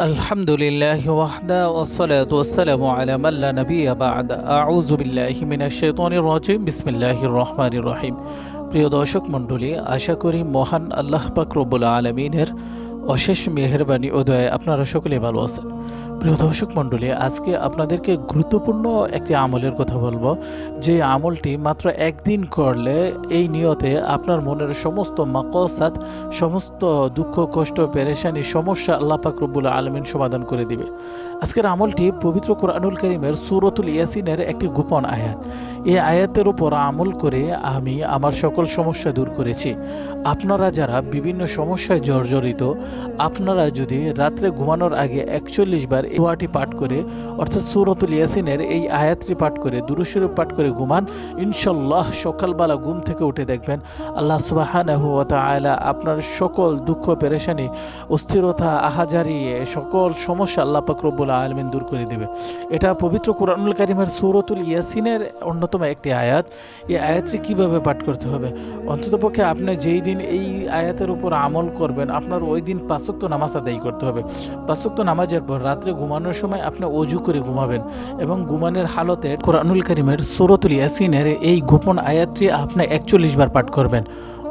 الحمد لله وحده والصلاة والسلام على من لا نبي بعد أعوذ بالله من الشيطان الرجيم بسم الله الرحمن الرحيم প্রিয় দর্শক মণ্ডলী আশা করি মহান আল্লাহ পাক রব্বুল আলমিনের অশেষ মেহরবানি ও দয়ায় আপনারা সকলে ভালো আছেন। প্রিয় দর্শক মণ্ডলী, আজকে আপনাদেরকে গুরুত্বপূর্ণ একটি আমলের কথা বলব। যে আমলটি মাত্র একদিন করলে এই নিয়তে আপনার মনের সমস্ত মাকসাদ, সমস্ত দুঃখ, কষ্ট, পেরেশানি, সমস্যা আল্লাহ পাক রব্বুল আলমিন সমাধান করে দিবে। আজকের আমলটি পবিত্র কোরআনুল করিমের সুরতুল ইয়াসিনের একটি গোপন আয়াত। এই আয়াতের উপর আমল করে আমি আমার সকল সমস্যা দূর করেছি। আপনারা যারা বিভিন্ন সমস্যায় জর্জরিত, আপনারা যদি রাত্রে ঘুমানোর আগে একচল্লিশ বার দোয়াটি পাঠ করে, অর্থাৎ সুরতুল ইয়াসিনের এই আয়াতটি পাঠ করে দুরুস্বরূপ পাঠ করে ঘুমান ইনশাল্লাহ সকালবেলা ঘুম থেকে উঠে দেখবেন আল্লাহ সুবাহানাহু ওয়া তাআলা আপনার সকল দুঃখ, পেরেশানি, অস্থিরতা, আহাজারি, সকল সমস্যা আল্লাহ পাক রব্বুল আলমিন দূর করে দেবে। এটা পবিত্র কোরআনুল কারিমের সুরতুল ইয়াসিনের অন্যতম একটি আয়াত। এই আয়াতটি কীভাবে পাঠ করতে হবে? অন্ততপক্ষে আপনি যেই দিন এই আয়াতের উপর আমল করবেন, আপনার ওই দিন পাঁচক্ত নামাজ আদায় করতে হবে। পাঁচক্ত নামাজের পর রাত্রে ঘুমানোর সময় আপনি অজু করে ঘুমাবেন এবং ঘুমানোর হালতে কোরআনুল করিমের সুরতুল ইয়াসিনের এই গোপন আয়াতটি আপনি একচল্লিশ বার পাঠ করবেন।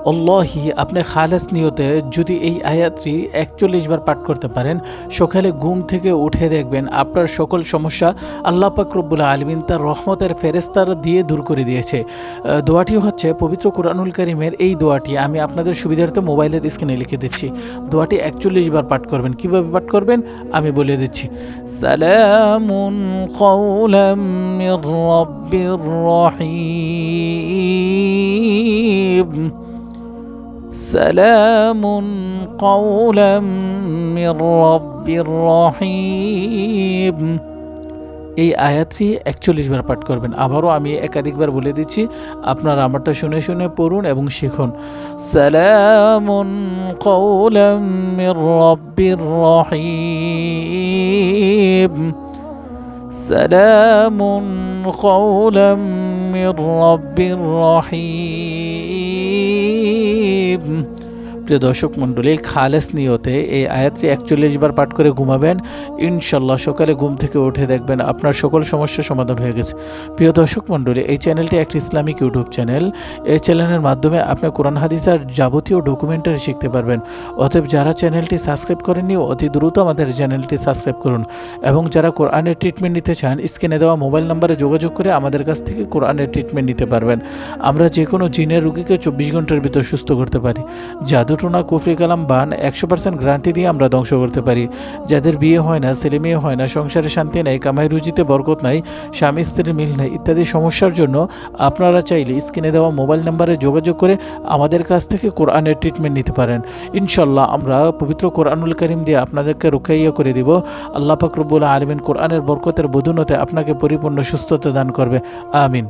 অল্লাহি আপনি খালেস নিয়তে যদি এই আয়াতটি একচল্লিশ বার পাঠ করতে পারেন, সকালে ঘুম থেকে উঠে দেখবেন আপনার সকল সমস্যা আল্লাহ পাক রব্বুল আলমিন তার রহমতের ফেরেস্তার দিয়ে দূর করে দিয়েছে। দোয়াটি হচ্ছে পবিত্র কোরআনুল করিমের এই দোয়াটি, আমি আপনাদের সুবিধার্থে মোবাইলের স্ক্রিনে লিখে দিচ্ছি। দোয়াটি একচল্লিশ বার পাঠ করবেন। কীভাবে পাঠ করবেন? আমি বলে দিচ্ছি। সালামুন রহিম। سلام قولا من رب رحيم এই আয়াতটি একচল্লিশ বার পাঠ করবেন আবারও আমি একাধিকবার বলে দিচ্ছি আপনারা আমারটা শুনে শুনে পড়ুন এবং শিখুন সালামুন কৌলাম মির রব্বির রহিম সালামুন কৌলাম মির রব্বির রহিম প্রিয় দর্শক মণ্ডলী, খালেস নিয়তে এই আয়াতটি একচল্লিশ বার পাঠ করে ঘুমাবেন। ইনশাল্লাহ সকালে ঘুম থেকে উঠে দেখবেন আপনার সকল সমস্যার সমাধান হয়ে গেছে। প্রিয় দর্শক মণ্ডলী, এই চ্যানেলটি একটি ইসলামিক ইউটিউব চ্যানেল। এই চ্যানেলের মাধ্যমে আপনি কোরআন হাদিসার যাবতীয় ডকুমেন্টারি শিখতে পারবেন। অতএব যারা চ্যানেলটি সাবস্ক্রাইব করেননি, অতি দ্রুত আমাদের চ্যানেলটি সাবস্ক্রাইব করুন এবং যারা কোরআনের ট্রিটমেন্ট নিতে চান, স্ক্রিনে দেওয়া মোবাইল নাম্বারে যোগাযোগ করে আমাদের কাছ থেকে কোরআনের ট্রিটমেন্ট নিতে পারবেন। আমরা যে কোনো জিনের রুগীকে চব্বিশ ঘণ্টার ভিতর সুস্থ করতে পারি। জাদুটোনা কুফরি কালাম বান একশো পার্সেন্ট গ্যারান্টি দিয়ে আমরা ধ্বংস করতে পারি। যাদের বিয়ে হয় না, ছেলে মেয়ে হয় না, সংসারে শান্তি নেই, কামাই রুজিতে বরকত নাই, স্বামী স্ত্রীর মিল নাই ইত্যাদি সমস্যার জন্য আপনারা চাইলে স্ক্রিনে দেওয়া মোবাইল নাম্বারে যোগাযোগ করে আমাদের কাছ থেকে কোরআনের ট্রিটমেন্ট নিতে পারেন। ইনশাল্লাহ আমরা পবিত্র কোরআনুল করিম দিয়ে আপনাদেরকে রুখাইয়া করে দিব। আল্লাহ পাক রব্বুল আলমিন কোরআনের বরকতের বদুনতে আপনাকে পরিপূর্ণ সুস্থতা দান করবে। আমিন।